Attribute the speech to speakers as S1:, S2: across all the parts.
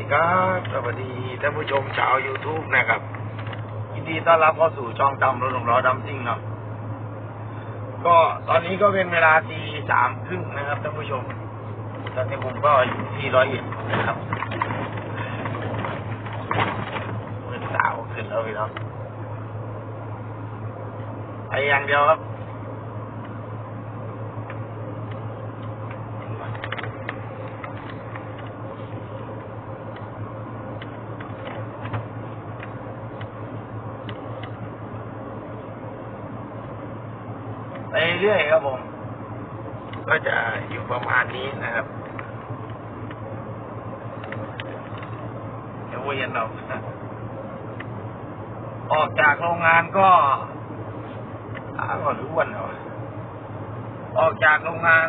S1: ดีครับ สวัสดีท่านผู้ชมชาว YouTube นะครับยินดีต้อนรับเข้าสู่ช่องดำรถหลงล้อดำซิ่งเนาะก็ตอนนี้ก็เป็นเวลาตีสามครึ่งนะครับท่านผู้ชม ตอนนี้ผมก็อยู่ที่ร้อยเอ็ดนะครับมือสาวขึ้นแล้วพี่น้องไปอย่างเดียวครับ ไป เรื่อยครับผม ก็จะอยู่ประมาณนี้นะครับเดี๋ยวเวียนเราออกจากโรงงานก็อาก่อนหรือวันเหรอออกจากโรงงาน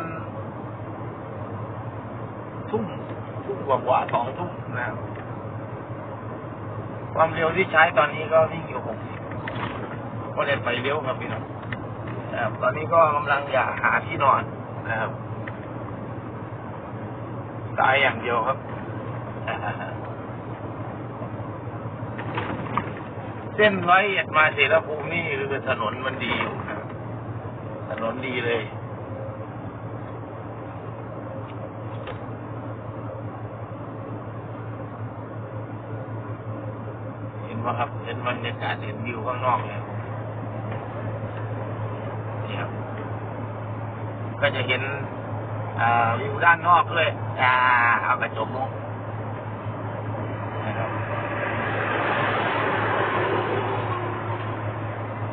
S1: ทุ่มทุ่มกว่ากว่าสองทุ่มนะครับความเร็วที่ใช้ตอนนี้ก็วิ่งอยู่หกสิบก็เลยไปเร็วครับพี่น้อง นะครับตอนนี้ก็กำลังอยากหาที่นอนนะครับตายอย่างเดียวครับ เส้นร้อยเอ็ดมาเสรภูมินี่คือถนนมันดีอยู่นะครับถนนดีเลยเห็นไหมครับเห็นบรรยากาศเห็นวิวข้างนอกเลย นี่ครับ ก็จะเห็นอ่าวิวด้านนอกด้วยอ่าเอากระจกลงนะครับ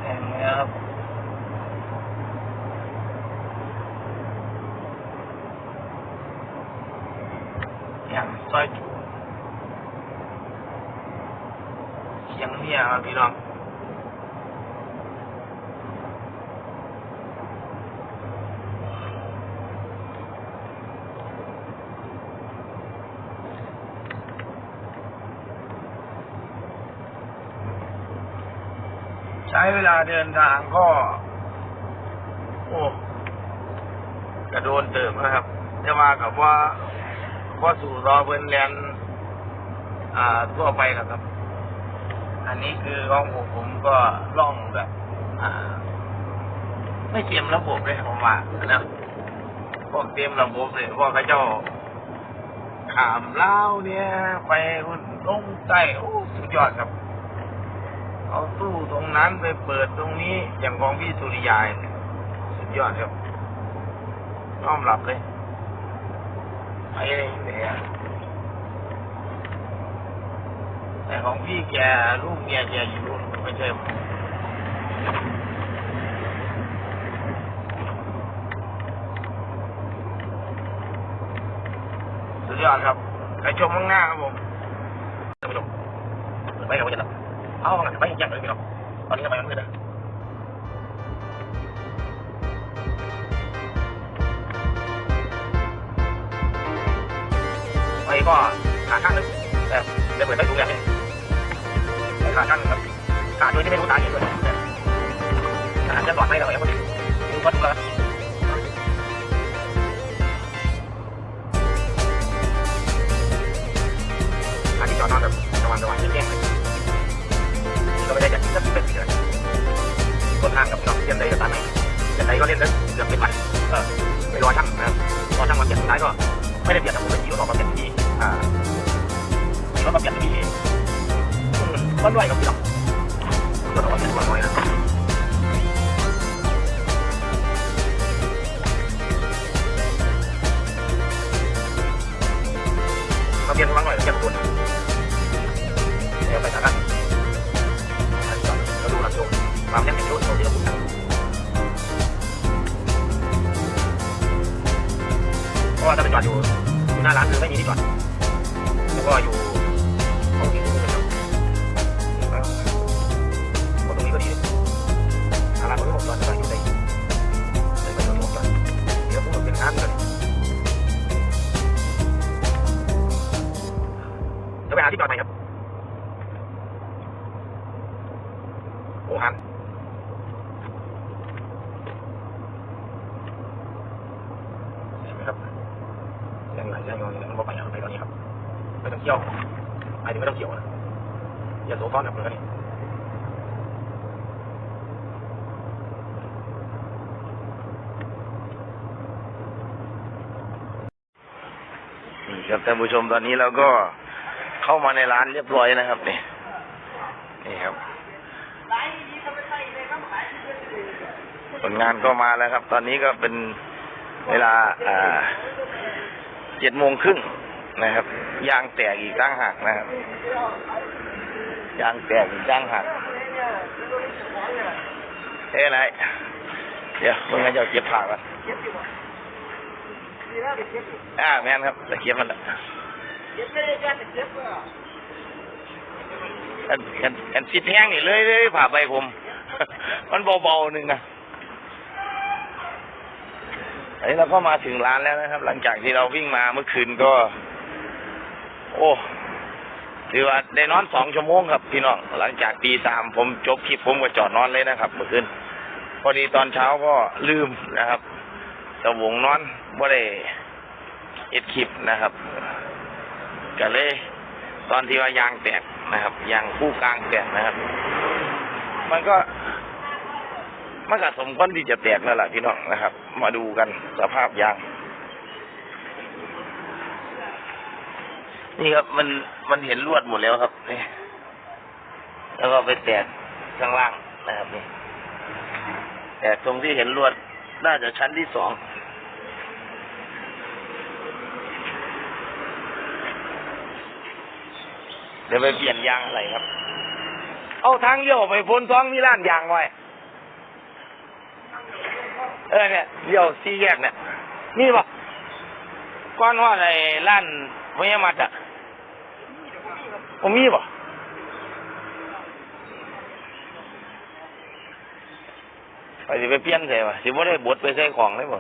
S1: เห็นไหมครับอย่างซอยจุเชียงเนี่ยครับพี่น้อง ใช้ เวลาเดินทางก็ โอ้กระโดนเติมนะครับจะมากับว่าข้อสู่รอเบินแลนอ่าทั่วไปนะครับ อันนี้คือของผมผมก็ล่องแบบอ่า ไม่เตรียมระบบเลยผมว่านะพวกเตรียมระบบเลยพวกเขาเจ้าขามเล่าเนี่ย ไปหุ่นลงใต้โอ้สุดยอดครับ เอาตู้ตรงนั้นไปเปิดตรงนี้อย่างของพี่สุริยายเนี่ยสุดยอดครับน้อมรับเลยไปเนี่ยแต่ของพี่แกลูกเมียแกอยู่ไม่ใช่สุดยอดครับไปชมข้างหน้าครับผมท่านผู้ชมไปกับผมจะหลับ เอาหลังไปยังเลยพี่น้องตอนนี้ทำไมมันมืดอะไปก็ขาข้างนึงแต่เดี๋ยวเปิดไปดูอย่างนี้ขาข้างนึงครับขาโดยที่ไม่รู้สาเหตุเลยอาจจะหลอดไม่เราอย่างพอดีดูก็ดูแล้วอันนี้จอดนอนแบบกลางวันกลางวันเที่ยงๆเลย ทางกับน้องเรียนใดก็ตามไหนเรียนใดก็เรียนได้เกือบเป็นวันเออไปรอช่างนะครับรอช่างมาเปลี่ยนสุดท้ายก็ไม่ได้เปลี่ยนแต่ผมเป็นทีรถออกมาเปลี่ยนที่อ่าทีรถมาเปลี่ยนที่ก้อนด้วยกับพี่น้องรถออกมาเปลี่ยนก้อนน้อยนะมาเปลี่ยนก้อนน้อยเปลี่ยนคนเดี๋ยวไปทางนั้ ความยังเป็นโยนที่เราพูดกันเพราะว่าถ้าไปจอดอยู่หน้าร้านคือไม่มีที่จอดแล้วก็อยู่ห้องที่ดูเป็นแบบตรงนี้ก็ดีหน้าร้านผมจอดก็อยู่ในในประโยชน์ผมจอดเดี๋ยวผมเป็นงานกันจะไปหาที่จอดไหนครับ โอ้หัน เห็นไหมครับยังไงยังไงมันก็ไปยังไปตอนนี้ครับไม่
S2: ต้องเกี่ยวหมายถึงไม่ต้องเกี่ยวนะอย่าโซฟอนกับนี่
S1: นี่ครับท่านผู้ชมตอนนี้เราก็เข้ามาในร้านเรียบร้อยนะครับนี่นี่ครับผลงานก็มาแล้วครับ ตอนนี้ก็เป็นเวลาอ่า เจ็ดโมงครึ่งนะครับ ยางแตกอีกตั้งหักนะครับ ยางแตกอีกตั้งหักเอ้ไรเดี๋ยวมึงงั้นจะเก็บผักก่อนอ่าแม่นครับตะเกียบมันแหละอันอันอันซิดแห้งนี่เลยเลยผ่าใบผม มันเบาๆหนึ่งนะ อันนี้เราก็มาถึงร้านแล้วนะครับ หลังจากที่เราวิ่งมาเมื่อคืนก็ โอ้ถือว่าได้นอนสองชั่วโมงครับ พี่น้องหลังจากตีสามผมจบคลิปผมก็จอดนอนเลยนะครับ เมื่อคืนพอดีตอนเช้าก็ลืมนะครับสวงนอนบ่ได้เอ็ดคลิปนะครับก็เลย ตอนที่ว่ายางแตกนะครับยางคู่กลางแตกนะครับ มันก็ มันก็สมควรที่จะแตกแล้วล่ะพี่น้องนะครับ มาดูกันสภาพยาง นี่ครับมันมันเห็นลวดหมดแล้วครับนี่แล้วก็ไปแตกข้างล่างนะครับนี่แตกตรงที่เห็นลวดน่าจะชั้นที่สองเดี๋ยวไปเปลี่ยนยางอะไรครับ เอาทางเลี้ยวไปพ้นท้องมีร้านยางไว้ เออเนี่ยเดี๋ยวซี่แยกเนี่ยมีปะก้อนว่าอะไรล้านพญามัดอะผมมีปะไปสิไปเปลี่ยนใส่ปะสิบ่ได้บดไปใส่ของได้บ่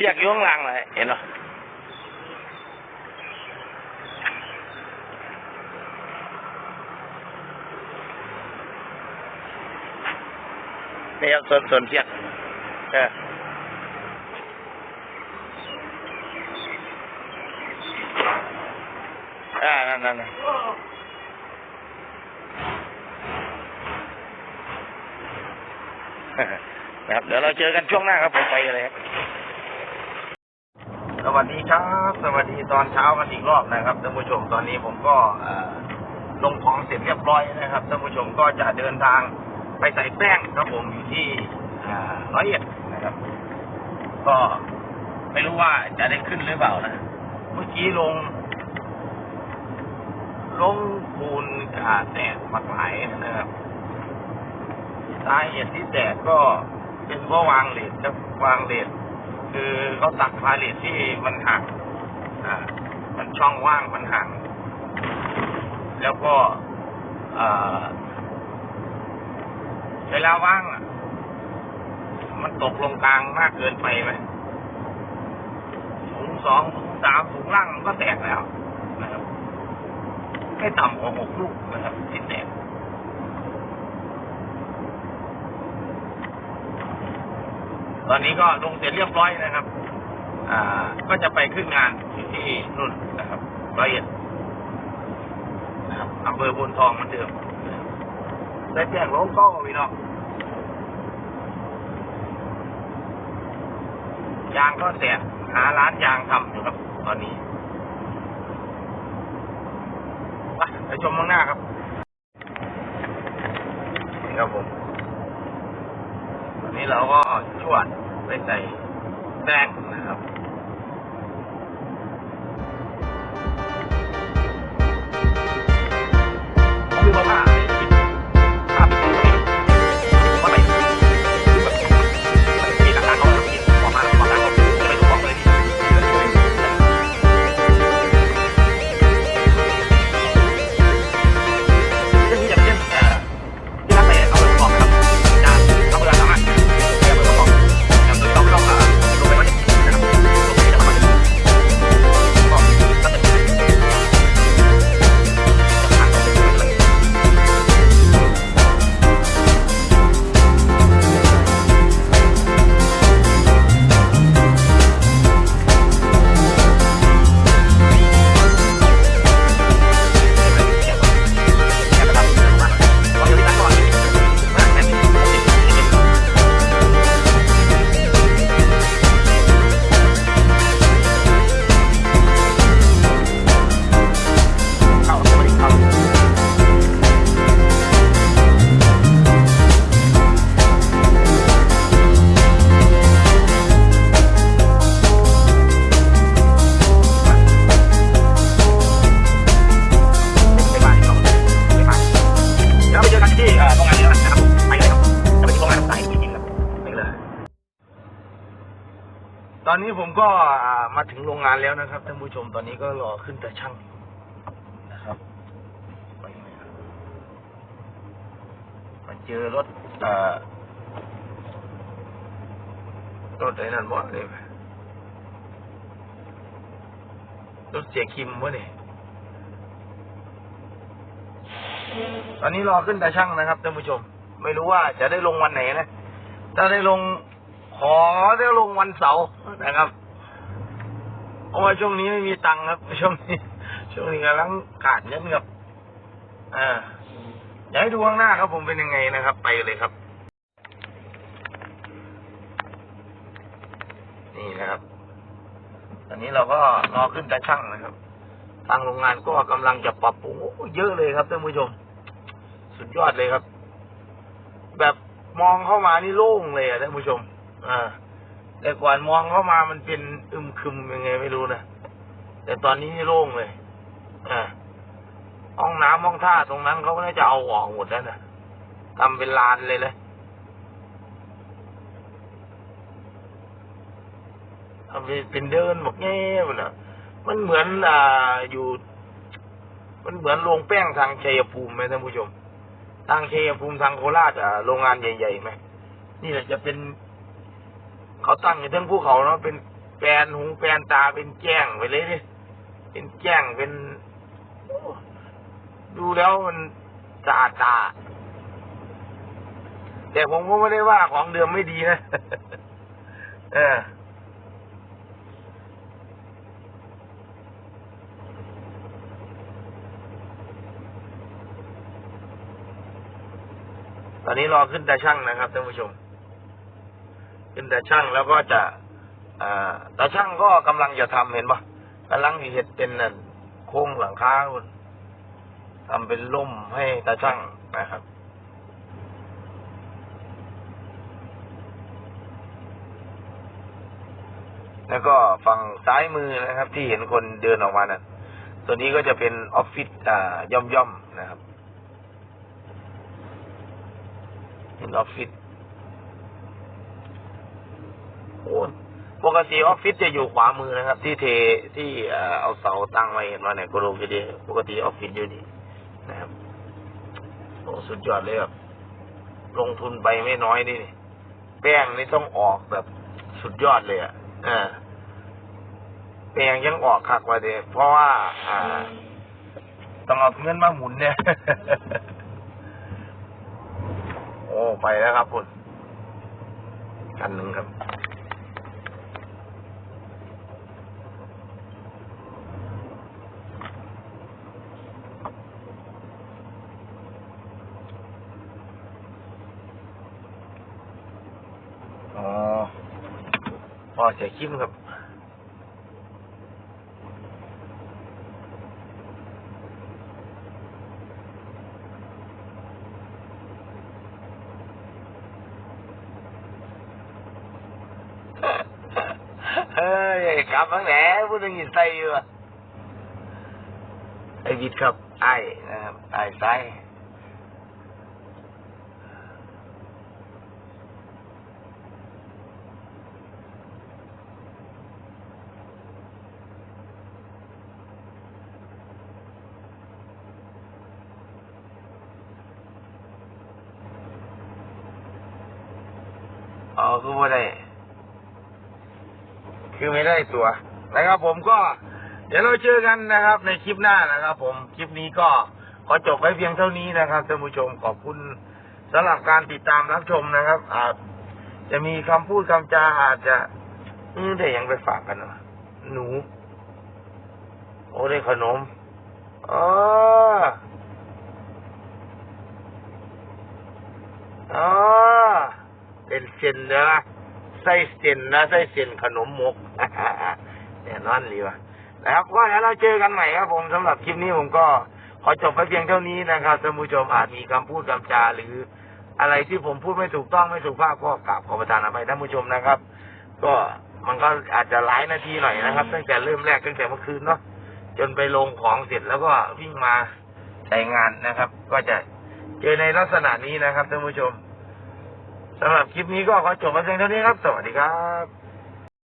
S1: เสียกอยุ่ข้างล่างเลยเห็นเหรอนี่ครับส่วนส่วนเสียกเอออ่านั่นนั่นนั่นนะครับ เดี๋ยวเราเจอกันช่วงหน้าครับ ผมไปกันเลยครับ สวัสดีครับ สวัสดีตอนเช้ากันอีกรอบนะครับท่านผู้ชมตอนนี้ผมก็ลงของเสร็จเรียบร้อยนะครับท่านผู้ชมก็จะเดินทางไปใส่แป้งครับผมอยู่ที่ร้อยเอ็ดนะครับ ก็ไม่รู้ว่าจะได้ขึ้นหรือเปล่านะเมื่อกี้ลง ลงปูนอ่าแตกมักหลายนะครับสาเหตุที่แตกก็เป็นเพราะวางเลทครับวางเลท คือเขาตักพาเลทที่มันหักอ่ามันช่องว่างมันหักแล้วก็อ่าเวลาว่างอะมันตกลงกลางมากเกินไปไหมถุงสองถุงสามถุงล่างมันก็แตกแล้วนะครับไม่ต่ำกว่าหกลูกนะครับที่แตก ตอนนี้ก็ลงเสร็จเรียบร้อยนะครับ อ่า ก็จะไปขึ้นงานที่ที่นู่นนะครับร้อยเอ็ดนะครับอำเภอบุญทองเหมือนเดิมได้แจ้งลงก็พี่น้องยางก็แตกหาร้านยางทำอยู่ครับ ตอนนี้ไปชมข้างหน้าครับ ครับผม นนี้เราก็ชวดไปใส่แป้งนะครับ อนนี้ผมก็มาถึงโรงงานแล้วนะครับท่านผู้ชมตอนนี้ก็รอขึ้นแต่ช่างนะครับมาเจอรถรถไอ้นั่นบ่เลยรถเสียคิมวะนี่ตอนนี้รอขึ้นแต่ช่างนะครับท่านผู้ชม ไม่รู้ว่าจะได้ลงวันไหนนะถ้าได้ลง ขอได้ลงวันเสาร์นะครับเพราะว่าช่วงนี้ไม่มีตังค์ครับ ช่วงนี้ ช่วงนี้กำลังขาดเงินครับอ่าอยากให้ดูข้างหน้าครับผมเป็นยังไงนะครับ ไปเลยครับ นี่นะครับ ตอนนี้เราก็รอขึ้นตาช่างนะครับ ทางโรงงานก็กำลังจะปรับปรุงเยอะเลยครับท่านผู้ชม สุดยอดเลยครับ แบบมองเข้ามานี่โล่งเลยอะท่านผู้ชม อ่า แต่ก่อนมองเข้ามามันเป็นอึมครึมยังไงไม่รู้นะแต่ตอนนี้นี่โล่งเลยอ่าห้องน้ำห้องท่าตรงนั้นเขาก็น่าจะเอาออกหมดแล้วนะทำเป็นลานเลยเลยทำเป็นเดินบอกแง่หมดนะมันเหมือนอ่าอยู่ มันเหมือนโรงแป้งทางชัยภูมิไหมท่านผู้ชม ทางชัยภูมิทางโคราชอะโรงงานใหญ่ๆไหมนี่แหละจะเป็น เขาตั้งอยู่ทั้งภูเขาเนาะเป็นแปลนหูแปลนตาเป็นแจ้งไปเลยดิเป็นแจ้งเป็นดูแล้วมันสะอาดตา แต่ผมก็ไม่ได้ว่าของเดิมไม่ดีนะเออตอนนี้รอขึ้นตาช่างนะครับท่านผู้ชม ขึ้นตาช่างแล้วก็จะอ่าตาช่างก็กำลังจะทำเห็นปะกำลังเห็ดเป็นนั่นโค้งหลังคาคุณทำเป็นล่มให้ตาช่างนะครับแล้วก็ฝั่งซ้ายมือนะครับ ที่เห็นคนเดินออกมาน่ะ ตัวนี้ก็จะเป็นออฟฟิศอ่าย่อมย่อมๆนะครับเป็นออฟฟิศโอ้ ปกติออฟฟิศจะอยู่ขวามือนะครับ ที่เทที่เอาเสาตั้งไว้เห็นว่าเนี่ยกระโหลกจะดีปกติออฟฟิศอยู่นี่นะครับโอ้สุดยอดเลยครับลงทุนไปไม่น้อยนี่แป้งนี่ต้องออกแบบสุดยอดเลยอะอ่าแป้งยังออกคักว่าเดเพราะว่า อ่าต้องเอาเงินมาหมุนเนี่ย โอ้ไปแล้วครับคุณคันหนึ่งครับ อ๋อพ อเสียคิมครับเฮ้ยกลับมาแหนพูดถึงยินไส้อยู่อะไอวิทย์ครับไอนะครับไอ้ไส้อ๋อคือว่าได้ คือไม่ได้ตัวนะครับ ผมก็ เดี๋ยวเราเจอกันนะครับ ในคลิปหน้านะครับ ผมคลิปนี้ก็ขอจบไว้เพียงเท่านี้นะครับท่านผู้ชมขอบคุณสำหรับการติดตามรับชมนะครับอาจจะมีคำพูดคำจาอาจจะอืมได้ยังไปฝากกันวะหนู โอ้ได้ขนมอ๋ออ๋อเป็นเส้นเนื้อ ไส้เส้นนะไส้เส้นขนมมกเนี่ยนอนหรือวะนะครับก็เดี๋ยวเราเจอกันใหม่ครับผมสำหรับคลิปนี้ผมก็ขอจบไปเพียงเท่านี้นะครับท่านผู้ชมอาจมีคำพูดคำจาหรืออะไรที่ผมพูดไม่ถูกต้องไม่สุภาพก็กราบขอประทานอภัยท่านผู้ชมนะครับ ก็มันก็อาจจะหลายนาทีหน่อยนะครับ ตั้งแต่เริ่มแรกตั้งแต่เมื่อคืนเนาะจนไปลงของเสร็จแล้วก็วิ่งมาใช้งานนะครับ ก็จะเจอในลักษณะนี้นะครับท่านผู้ชม สำหรับคลิปนี้ก็ขอจบมาเพียงเท่านี้ครับ สวัสดีครับ